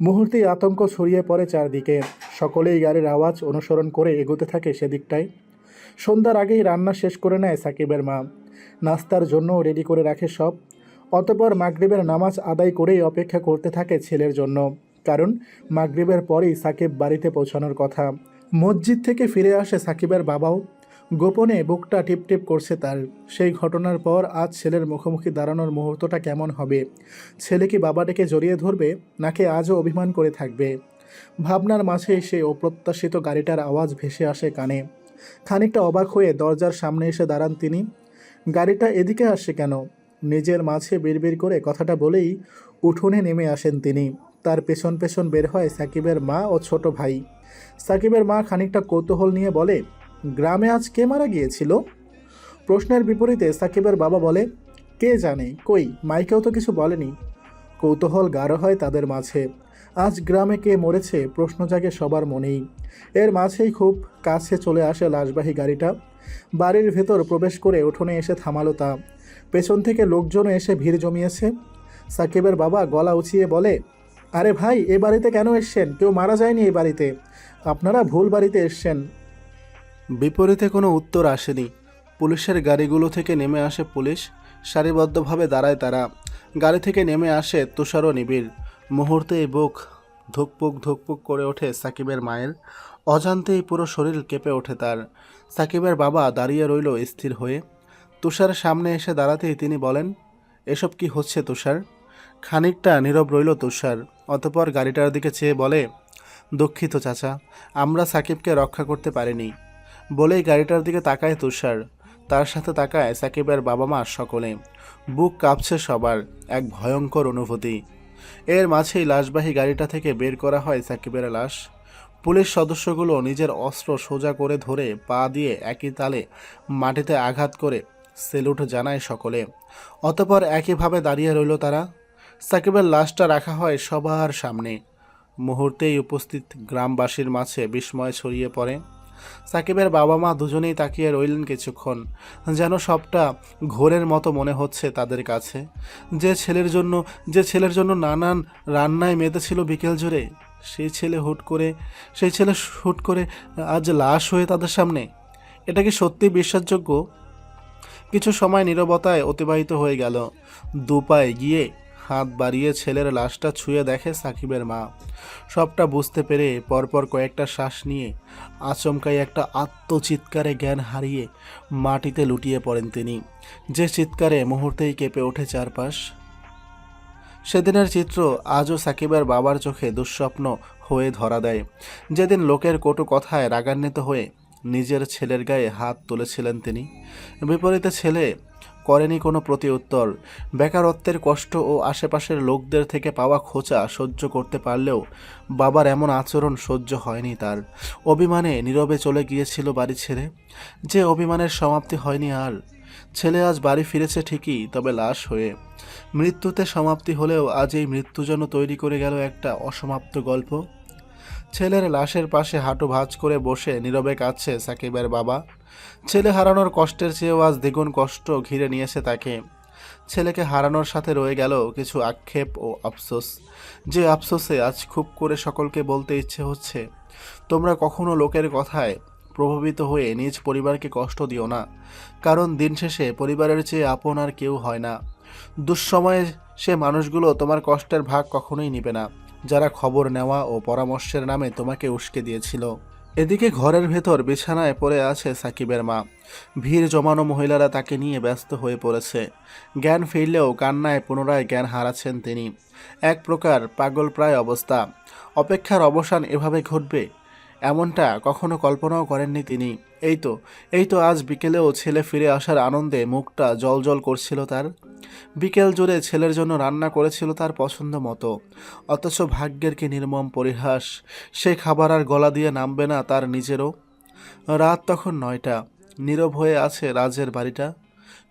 মুহূর্তেই আতঙ্ক ছড়িয়ে পড়ে চারদিকে। সকলেই গাড়ির আওয়াজ অনুসরণ করে এগোতে থাকে সেদিকটায়। সন্ধ্যার আগেই রান্না শেষ করে নেয় সাকিবের মা। নাস্তার জন্য রেডি করে রাখে সব। অতপর মাগরিবের নামাজ আদায় করেই অপেক্ষা করতে থাকে ছেলের জন্য। কারণ মাগরিবের পরেই সাকিব বাড়িতে পৌঁছানোর কথা। মসজিদ থেকে ফিরে আসে সাকিবের বাবাও। গোপনে বুকটা টিপটিপ করছে তার। সেই ঘটনার পর আজ ছেলের মুখোমুখি দাঁড়ানোর মুহূর্তটা কেমন হবে? ছেলে কি বাবাটাকে জড়িয়ে ধরবে, নাকি আজও অভিমান করে থাকবে? ভাবনার মাঝে সেই অপ্রত্যাশিত গাড়িটার আওয়াজ ভেসে আসে কানে। খানিকটা অবাক হয়ে দরজার সামনে এসে দাঁড়ান তিনি। গাড়িটা এদিকে আসছে কেন? নিজের মাঝে বিড়বিড় করে কথাটা বলেই উঠোনে নেমে আসেন তিনি। তার পেছন পেছন বের হয় সাকিবের মা ও ছোট ভাই। সাকিবের মা খানিকটা কৌতূহল নিয়ে বলে গ্রামে আজ কে মারা গিয়েছিল? প্রশ্নের বিপরীতে সাকিবের বাবা বলে, কে জানে, কই, মাইকেও তো কিছু বলেনি। কৌতূহল গাঢ় হয় তাদের মাঝে। আজ গ্রামে কে মরেছে, প্রশ্ন জাগে সবার মনেই। এর মাঝেই খুব কাছে চলে আসে লাশবাহী গাড়িটা। বাড়ির ভেতর প্রবেশ করে উঠোনে এসে থামালো তা। পেছন থেকে লোকজন এসে ভিড় জমিয়েছে। সাকিবের বাবা গলা উঁচিয়ে বলে, আরে ভাই, এ বাড়িতে কেন এসছেন? কেউ মারা যায়নি এই বাড়িতে। আপনারা ভুল বাড়িতে এসছেন। বিপরীতে কোনো উত্তর আসেনি। পুলিশের গাড়িগুলো থেকে নেমে আসে পুলিশ। সারিবদ্ধভাবে দাঁড়ায় তারা। গাড়ি থেকে নেমে আসে তুষার ও নিবিড়। মুহূর্তেই বুক ধুকপুক ধুকপুক করে ওঠে সাকিবের মায়ের। অজান্তেই পুরো শরীর কেঁপে ওঠে তার। সাকিবের বাবা দাঁড়িয়ে রইল স্থির হয়ে। তুষার সামনে এসে দাঁড়াতেই তিনি বলেন, এসব কি হচ্ছে তুষার? খানিকটা নীরব রইল তুষার। অতপর গাড়িটার দিকে চেয়ে বলে, দুঃখিত চাচা, আমরা সাকিবকে রক্ষা করতে পারিনি। বলেই গাড়িটার দিকে তাকায় তুষার। তার সাথে তাকায় সাকিবের বাবা মা সকলে। বুক কাঁপছে সবার, এক ভয়ঙ্কর অনুভূতি। এর মাঝেই লাশবাহী গাড়িটা থেকে বের করা হয় সাকিবের লাশ। পুলিশ সদস্যগুলো নিজের অস্ত্র সোজা করে ধরে পা দিয়ে একই তালে মাটিতে আঘাত করে সেলুট জানায় সকলে। অতপর একইভাবে দাঁড়িয়ে রইল তারা। সাকিবের লাশটা রাখা হয় সবার সামনে। মুহূর্তেই উপস্থিত গ্রামবাসীর মাঝে বিস্ময় ছড়িয়ে পড়ে। সাকিবের বাবা মা দুজনেই তাকিয়ে রইলেন কিছুক্ষণ, যেন সবটা ঘোরের মতো মনে হচ্ছে তাদের কাছে। যে ছেলের জন্য, যে ছেলের জন্য নানান রান্নায় মেতেছিল বিকেল জুড়ে, সেই ছেলে হুট করে, সেই ছেলে হুট করে আজ লাশ হয়ে তাদের সামনে। এটা কি সত্যি বিশ্বাসযোগ্য? কিছু সময় নীরবতায় অতিবাহিত হয়ে গেল। দুপায়ে গিয়ে হাত বাড়িয়ে ছেলের লাশটা ছুঁয়ে দেখে সাকিবের মা। সবটা বুঝতে পেরে পরপর কয়েকটা শ্বাস নিয়ে আচমকাই একটা আত্মচিৎকারে জ্ঞান হারিয়ে মাটিতে লুটিয়ে পড়েন তিনি। যে চিৎকারে মুহূর্তেই কেঁপে ওঠে চারপাশ, সেদিনের চিত্র আজও সাকিবের বাবার চোখে দুঃস্বপ্ন হয়ে ধরা দেয়। যেদিন লোকের কটু কথায় রাগান্বিত হয়ে নিজের ছেলের গায়ে হাত তুলেছিলেন তিনি, বিপরীতে ছেলে করেনি কোনো প্রতি উত্তর বেকারত্বের কষ্ট ও আশেপাশের লোকদের থেকে পাওয়া খোঁচা সহ্য করতে পারলেও বাবার এমন আচরণ সহ্য হয়নি তার। অভিমানে নীরবে চলে গিয়েছিল বাড়ি ছেড়ে। যে অভিমানের সমাপ্তি হয়নি আর। ছেলে আজ বাড়ি ফিরেছে ঠিকই, তবে লাশ হয়ে। মৃত্যুতে সমাপ্তি হলেও আজ এই মৃত্যু যেন তৈরি করে গেল একটা অসমাপ্ত গল্প। ছেলের লাশের পাশে হাঁটু ভাঁজ করে বসে নীরবে কাঁদছে সাকিবের বাবা। ছেলে হারানোর কষ্টের চেয়েও আজ দ্বিগুণ কষ্ট ঘিরে নিয়েছে তাকে। ছেলেকে হারানোর সাথে রয়ে গেল কিছু আক্ষেপ ও আফসোস। যে আফসোসে আজ খুব করে সকলকে বলতে ইচ্ছে হচ্ছে, তোমরা কখনো লোকের কথায় প্রভাবিত হয়ে নিজ পরিবারকে কষ্ট দিও না, কারণ দিন শেষে পরিবারের চেয়ে আপন আর কেউ হয় না। দুঃসময়ে সে মানুষগুলো তোমার কষ্টের ভাগ কখনোই নিবে না। যারা খবর নেওয়া ও পরামর্শের নামে তোমাকে উস্কে দিয়েছিল। এদিকে ঘরের ভেতর বিছানায় পড়ে আছে সাকিবের মা। ভিড় জমানো মহিলারা তাকে নিয়ে ব্যস্ত হয়ে পড়েছে। জ্ঞান ফিরলেও কান্নায় পুনরায় জ্ঞান হারাচ্ছেন তিনি। এক প্রকার পাগল প্রায় অবস্থা। অপেক্ষার অবসান এভাবে ঘটবে? এমনটা কখনো কল্পনাও করেননি তিনি। এই তো এই তো আজ বিকেলেও ছেলে ফিরে আসার আনন্দে মুখটা জল জল করছিল তার। বিকেল জুড়ে ছেলের জন্য রান্না করেছিল তার পছন্দ মতো। অথচ ভাগ্যের কি নির্মম পরিহাস, সে খাবার আর গলা দিয়ে নামবে না তার নিজেরও। রাত তখন নয়টা, নীরব হয়ে আছে রাজের বাড়িটা।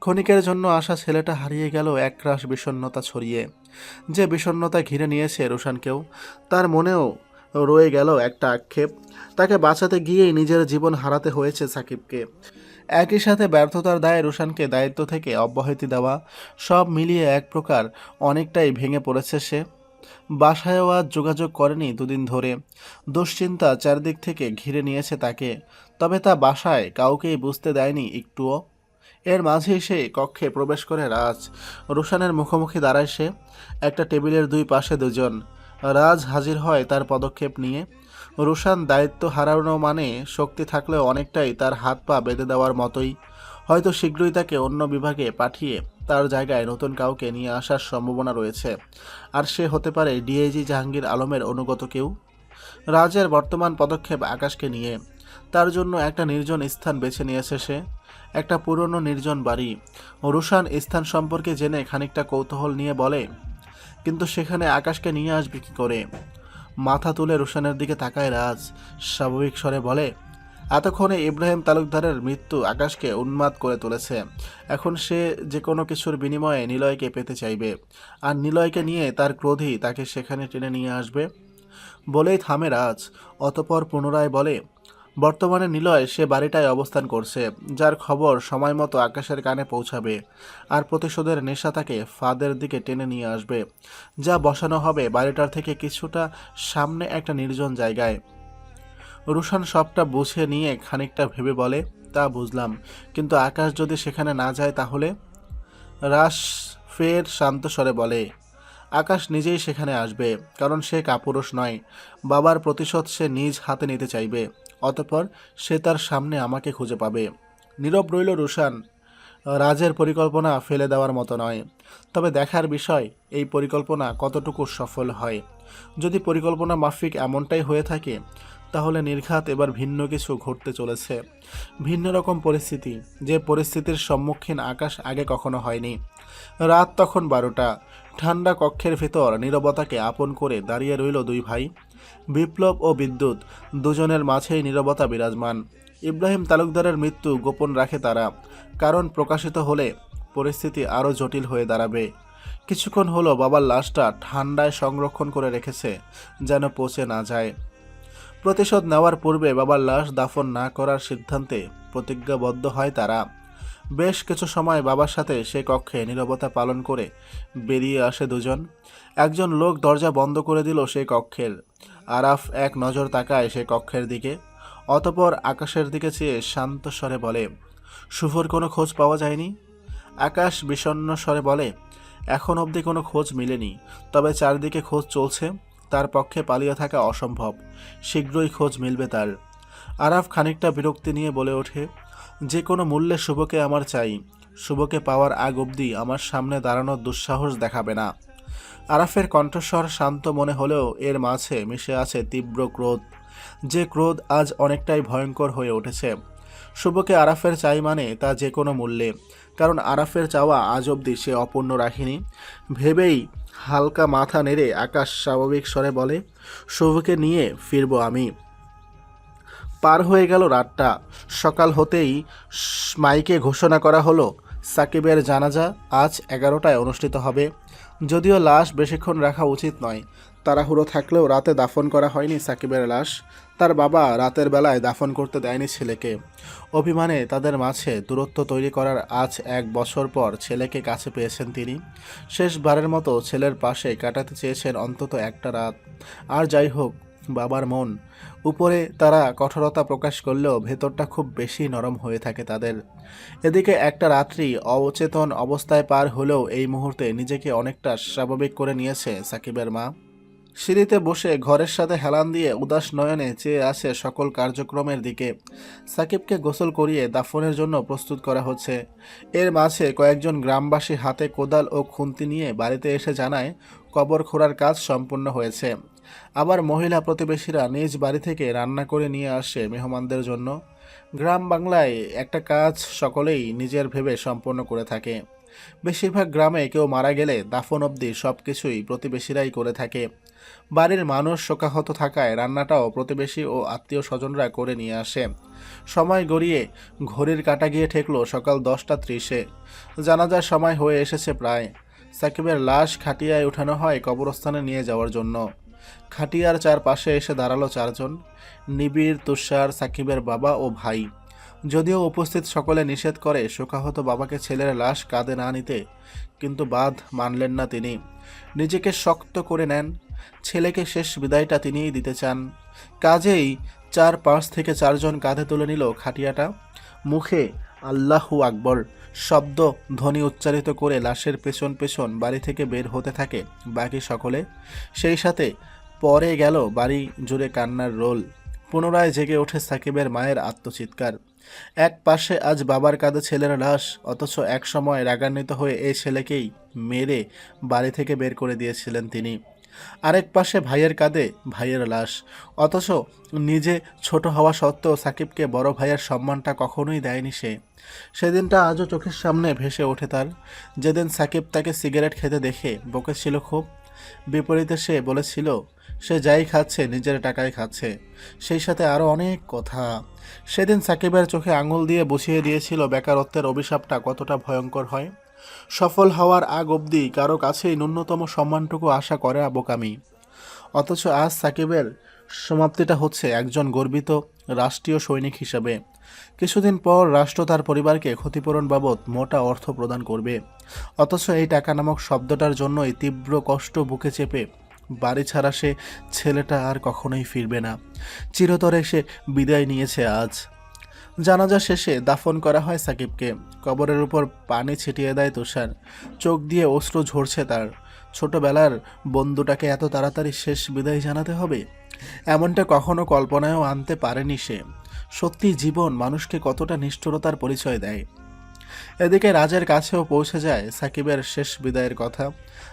ক্ষণিকের জন্য আসা ছেলেটা হারিয়ে গেল একরাশ বিষণ্ণতা ছড়িয়ে। যে বিষণ্ণতা ঘিরে নিয়েছে রোশানকেও, তার মনেও রয়ে গেল একটা আক্ষেপ। তাকে বাঁচাতে গিয়েই নিজের জীবন হারাতে হয়েছে সাকিবকে। একই সাথে ব্যর্থতার দায়ে রোশানকে দায়িত্ব থেকে অব্যাহতি দেওয়া, সব মিলিয়ে এক প্রকার অনেকটাই ভেঙে পড়েছে সে। বাসায়ও আজ যোগাযোগ করেনি দুদিন ধরে। দুশ্চিন্তা চারদিক থেকে ঘিরে নিয়েছে তাকে, তবে তা বাসায় কাউকেই বুঝতে দেয়নি একটুও। এর মাঝেই সে কক্ষে প্রবেশ করে রাজ রোশানের মুখোমুখি দাঁড়ায় সে। একটা টেবিলের দুই পাশে দুজন। রাজ হাজির হয় তার পদক্ষেপ নিয়ে। রোশান দায়িত্ব হারানো মানে শক্তি থাকলেও অনেকটাই তার হাত পা বেঁধে দেওয়ার মতোই। হয়তো শীঘ্রই তাকে অন্য বিভাগে পাঠিয়ে তার জায়গায় নতুন কাউকে নিয়ে আসার সম্ভাবনা রয়েছে। আর সে হতে পারে ডিআইজি জাহাঙ্গীর আলমের অনুগত কেউ। রাজের বর্তমান পদক্ষেপ আকাশকে নিয়ে। তার জন্য একটা নির্জন স্থান বেছে নিয়েছে সে। একটা পুরনো নির্জন বাড়ি। রুশান স্থান সম্পর্কে জেনে খানিকটা কৌতূহল নিয়ে বলে কিন্তু সেখানে আকাশকে নিয়ে আসবে কি করে? মাথা তুলে রুশানের দিকে তাকায় রাজ। স্বাভাবিক স্বরে বলে, এতক্ষণে ইব্রাহিম তালুকদারের মৃত্যু আকাশকে উন্মাদ করে তুলেছে। এখন সে যে কোনো কিছুর বিনিময়ে নিলয়কে পেতে চাইবে। আর নিলয়কে নিয়ে তার ক্রোধই তাকে সেখানে টেনে নিয়ে আসবে? বলেই থামে রাজ। অতপর পুনরায় বলে বর্তমানে নিলয় সে বাড়িটায় অবস্থান করছে, যার খবর সময় মতো আকাশের কানে পৌঁছাবে আর প্রতিশোধের নেশা তাকে ফাদের দিকে টেনে নিয়ে আসবে, যা বসানো হবে বাড়িটার থেকে কিছুটা সামনে একটা নির্জন জায়গায়। রুশান সবটা বুঝে নিয়ে খানিকটা ভেবে বলে, তা বুঝলাম, কিন্তু আকাশ যদি সেখানে না যায় তাহলে? রাস ফের শান্ত স্বরে বলে, আকাশ নিজেই সেখানে আসবে, কারণ সে কাপুরুষ নয়। বাবার প্রতিশোধ সে নিজ হাতে নিতে চাইবে। অতঃপর সে তার সামনে আমাকে খুঁজে পাবে। নীরব রইল রুশান। রাজের পরিকল্পনা ফেলে দেওয়ার মতো নয়। তবে দেখার বিষয়, এই পরিকল্পনা কতটুকু সফল হয়? যদি পরিকল্পনা মাফিক এমনটাই হয়ে থাকে, তাহলে নির্ঘাত এবার ভিন্ন কিছু ঘটতে চলেছে। ভিন্ন রকম পরিস্থিতি, যে পরিস্থিতির সম্মুখীন আকাশ আগে কখনো হয়নি। রাত তখন বারোটা। ঠান্ডা কক্ষের ভেতর নীরবতাকে আপন করে দাঁড়িয়ে রইল দুই ভাই। বিপ্লব ও বিদ্যুৎ দুজনের মাঝেই নীরবতা বিরাজমান। ইব্রাহিম তালুকদারের মৃত্যু গোপন রাখে তারা, কারণ প্রকাশিত হলে পরিস্থিতি আরও জটিল হয়ে দাঁড়াবে। কিছুক্ষণ হলো বাবার লাশটা ঠান্ডায় সংরক্ষণ করে রেখেছে, যেন পচে না যায়। প্রতিশোধ নেওয়ার পূর্বে বাবার লাশ দাফন না করার সিদ্ধান্তে প্রতিজ্ঞাবদ্ধ হয় তারা। বেশ কিছু সময় বাবার সাথে সে কক্ষে নীরবতা পালন করে বেরিয়ে আসে দুজন। একজন লোক দরজা বন্ধ করে দিল সেই কক্ষের। আরাফ এক নজর তাকায় সে কক্ষের দিকে, অতপর আকাশের দিকে চেয়ে শান্ত স্বরে বলে শুভর কোনো খোঁজ পাওয়া যায়নি? আকাশ বিষণ্ণ স্বরে বলে, এখন অবধি কোনো খোঁজ মিলেনি, তবে চারদিকে খোঁজ চলছে, তার পক্ষে পালিয়ে থাকা অসম্ভব, শীঘ্রই খোঁজ মিলবে তার। আরাফ খানিকটা বিরক্তি নিয়ে বলে ওঠে, যে কোনো মূল্যে শুভকে আমার চাই, শুভকে পাওয়ার আগ অবধি আমার সামনে দাঁড়ানোর দুঃসাহস দেখাবে না। আরাফের কণ্ঠস্বর শান্ত মনে হলেও এর মাঝে মিশে আছে তীব্র ক্রোধ। যে ক্রোধ আজ অনেকটাই ভয়ঙ্কর হয়ে উঠেছে। শুভকে আরাফের চাই মানে তা যে কোনো মূল্যে, কারণ আরাফের চাওয়া আজ অবধি সে অপূর্ণ রাখেনি। ভেবেই হালকা মাথা নেড়ে আকাশ স্বাভাবিক স্বরে বলে, শুভকে নিয়ে ফিরব আমি। পার হয়ে গেল রাতটা। সকাল হতেই মাইকে ঘোষণা করা হলো, সাকিবের জানাজা আজ এগারোটায় অনুষ্ঠিত হবে। যদিও লাশ বেশিক্ষণ রাখা উচিত নয়। তাড়াহুড়ো থাকলেও রাতে দাফন করা হয়নি সাকিবের লাশ। তার বাবা রাতের বেলায় দাফন করতে দেয়নি ছেলেকে। অভিমানে তাদের মাঝে দূরত্ব তৈরি করার আজ এক বছর পর ছেলেকে কাছে পেয়েছেন তিনি। শেষবারের মতো ছেলের পাশে কাটাতে চেয়েছেন অন্তত একটা রাত। আর যাই হোক বাবার মন। উপরে তারা কঠোরতা প্রকাশ করলেও ভেতরটা খুব বেশি নরম হয়ে থাকে তাদের। এদিকে একটা রাত্রি অচেতন অবস্থায় পার হলেও এই মুহূর্তে নিজেকে অনেকটা স্বাভাবিক করে নিয়েছে সাকিবের মা। সিঁড়িতে বসে ঘরের সাথে হেলান দিয়ে উদাস নয়নে চেয়ে আসে সকল কার্যক্রমের দিকে। সাকিবকে গোসল করিয়ে দাফনের জন্য প্রস্তুত করা হচ্ছে। এর মাঝে কয়েকজন গ্রামবাসী হাতে কোদাল ও খুন্তি নিয়ে বাড়িতে এসে জানায়, কবর খোঁড়ার কাজ সম্পন্ন হয়েছে। আবার মহিলা প্রতিবেশীরা নিজ বাড়ি থেকে রান্না করে নিয়ে আসে মেহমানদের জন্য। গ্রাম বাংলায় একটা কাজ সকলেই নিজের ভেবে সম্পন্ন করে থাকে। বেশিরভাগ গ্রামে কেউ মারা গেলে দাফন অবধি সব কিছুই প্রতিবেশীরাই করে থাকে। বাড়ির মানুষ শোকাহত থাকায় রান্নাটাও প্রতিবেশী ও আত্মীয় স্বজনরা করে নিয়ে আসে। সময় গড়িয়ে ঘড়ির কাটা গিয়ে ঠেকলো সকাল দশটা ত্রিশে। জানাজার সময় হয়ে এসেছে প্রায়। সাকিবের লাশ খাটিয়ায় উঠানো হয় কবরস্থানে নিয়ে যাওয়ার জন্য। খাটিয়ার চারপাশে এসে দাঁড়াল চারজন, নিবিড় তুষার, সাকিবের বাবা ও ভাই। যদিও উপস্থিত সকলে নিষেধ করে, শোকাহত বাবাকে ছেলের লাশ কাঁধে না নিতে, কিন্তু বাদ মানলেন না তিনি। নিজেকে শক্ত করে নেন, ছেলেকে শেষ বিদায়টা তিনিই দিতে চান। কাজেই চার পাঁচ থেকে চারজন কাঁধে তুলে নিল খাটিয়াটা। মুখে আল্লাহু আকবর, শব্দ ধ্বনি উচ্চারিত করে লাশের পেছন পেছন বাড়ি থেকে বের হতে থাকে বাকি সকলে। সেই সাথে পরে গেল বাড়ি জুড়ে কান্নার রোল। পুনরায় জেগে ওঠে সাকিবের মায়ের আত্মচিৎকার। এক পাশে আজ বাবার কাঁধে ছেলের লাশ, অথচ এক সময় রাগান্বিত হয়ে এই ছেলেকেই মেরে বাড়ি থেকে বের করে দিয়েছিলেন তিনি। আরেক পাশে ভাইয়ের কাঁধে ভাইয়ের লাশ, অথচ নিজে ছোট হওয়া সত্ত্বেও সাকিবকে বড় ভাইয়ের সম্মানটা কখনোই দেয়নি সে। সেদিনটা আজও চোখের সামনে ভেসে ওঠে তার। যেদিন সাকিব তাকে সিগারেট খেতে দেখে বকেছিল খুব, বিপরীতে সে বলেছিল সে যাই খাচ্ছে, নিজের টাকায় খাচ্ছে। সেই সাথে আরও অনেক কথা। সেদিন সাকিবের চোখে আঙুল দিয়ে বসিয়ে দিয়েছিল বেকারত্বের অভিশাপটা কতটা ভয়ঙ্কর হয়। সফল হওয়ার আগ অবধি কারও কাছেই ন্যূনতম সম্মানটুকু আশা করে বোকামি। অথচ আজ সাকিবের সমাপ্তিটা হচ্ছে একজন গর্বিত রাষ্ট্রীয় সৈনিক হিসেবে। কিছুদিন পর রাষ্ট্র তার পরিবারকে ক্ষতিপূরণ বাবদ মোটা অর্থ প্রদান করবে। অথচ এই টাকা নামক শব্দটার জন্যই তীব্র কষ্ট বুকে চেপে বাড়ি ছাড়া সে ছেলেটা আর কখনোই ফিরবে না। চিরতরে সে বিদায় নিয়েছে আজ। জানাজা শেষে দাফন করা হয় সাকিবকে। কবরের উপর পানি ছিটিয়ে দেয় তুষার। চোখ দিয়ে অশ্রু ঝরছে তার। ছোটবেলার বন্ধুটাকে এত তাড়াতাড়ি শেষ বিদায় জানাতে হবে? এমনটা কখনো কল্পনায়ও আনতে পারেনি সে। সত্যি জীবন মানুষকে কতটা নিষ্ঠুরতার পরিচয় দেয়? এদিকে রাজের কাছেও পৌঁছে যায় সাকিবের শেষ বিদায়ের কথা।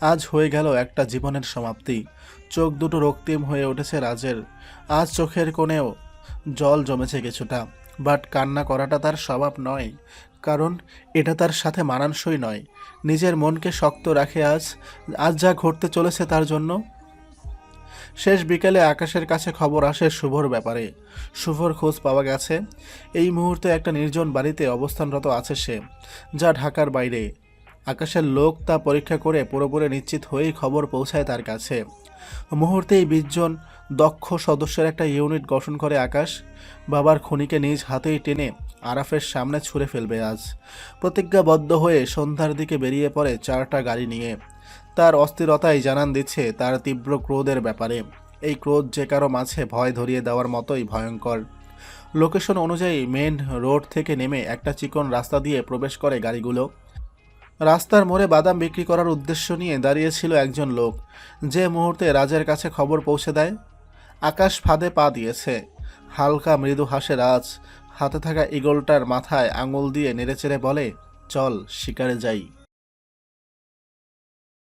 আজ হয়ে গেল একটা জীবনের সমাপ্তি। চোখ দুটো রক্তিম হয়ে উঠেছে রাজের। আজ চোখের কোণেও জল জমেছে কিছুটা। বাট কান্না করাটা তার স্বভাব নয়। কারণ এটা তার সাথে মানানসই নয়। নিজের মনকে শক্ত রাখে আজ। আজ যা ঘটতে চলেছে তার জন্য শেষ বিকেলে আকাশের কাছে খবর আসে শুভর ব্যাপারে। শুভর খোঁজ পাওয়া গেছে। এই মুহূর্তে একটা নির্জন বাড়িতে অবস্থানরত আছে সে, যা ঢাকার বাইরে। আকাশের লোক তা পরীক্ষা করে পুরোপুরি নিশ্চিত হয়েই খবর পৌঁছায় তার কাছে। মুহূর্তেই বিশজন দক্ষ সদস্যের একটা ইউনিট গঠন করে আকাশ বাবার খনিকে নিজ হাতেই টেনে আরাফের সামনে ছুঁড়ে ফেলবে আজ। প্রতিজ্ঞাবদ্ধ হয়ে সন্ধ্যার দিকে বেরিয়ে পড়ে চারটা গাড়ি নিয়ে। তার অস্থিরতাই জানান দিচ্ছে তার তীব্র ক্রোধের ব্যাপারে। এই ক্রোধ যে কারও মাঝে ভয় ধরিয়ে দেওয়ার মতোই ভয়ঙ্কর। লোকেশন অনুযায়ী মেন রোড থেকে নেমে একটা চিকন রাস্তা দিয়ে প্রবেশ করে গাড়িগুলো। রাস্তার মোড়ে বাদাম বিক্রি করার উদ্দেশ্য নিয়ে দাঁড়িয়েছিল একজন লোক। যে মুহূর্তে রাজের কাছে খবর পৌঁছে দেয়, আকাশ ফাঁদে পা দিয়েছে। হালকা মৃদু হাসে রাজ, হাতে থাকা ইগলটার মাথায় আঙুল দিয়ে নেড়েচেড়ে বলে, চল, শিকারে যাই।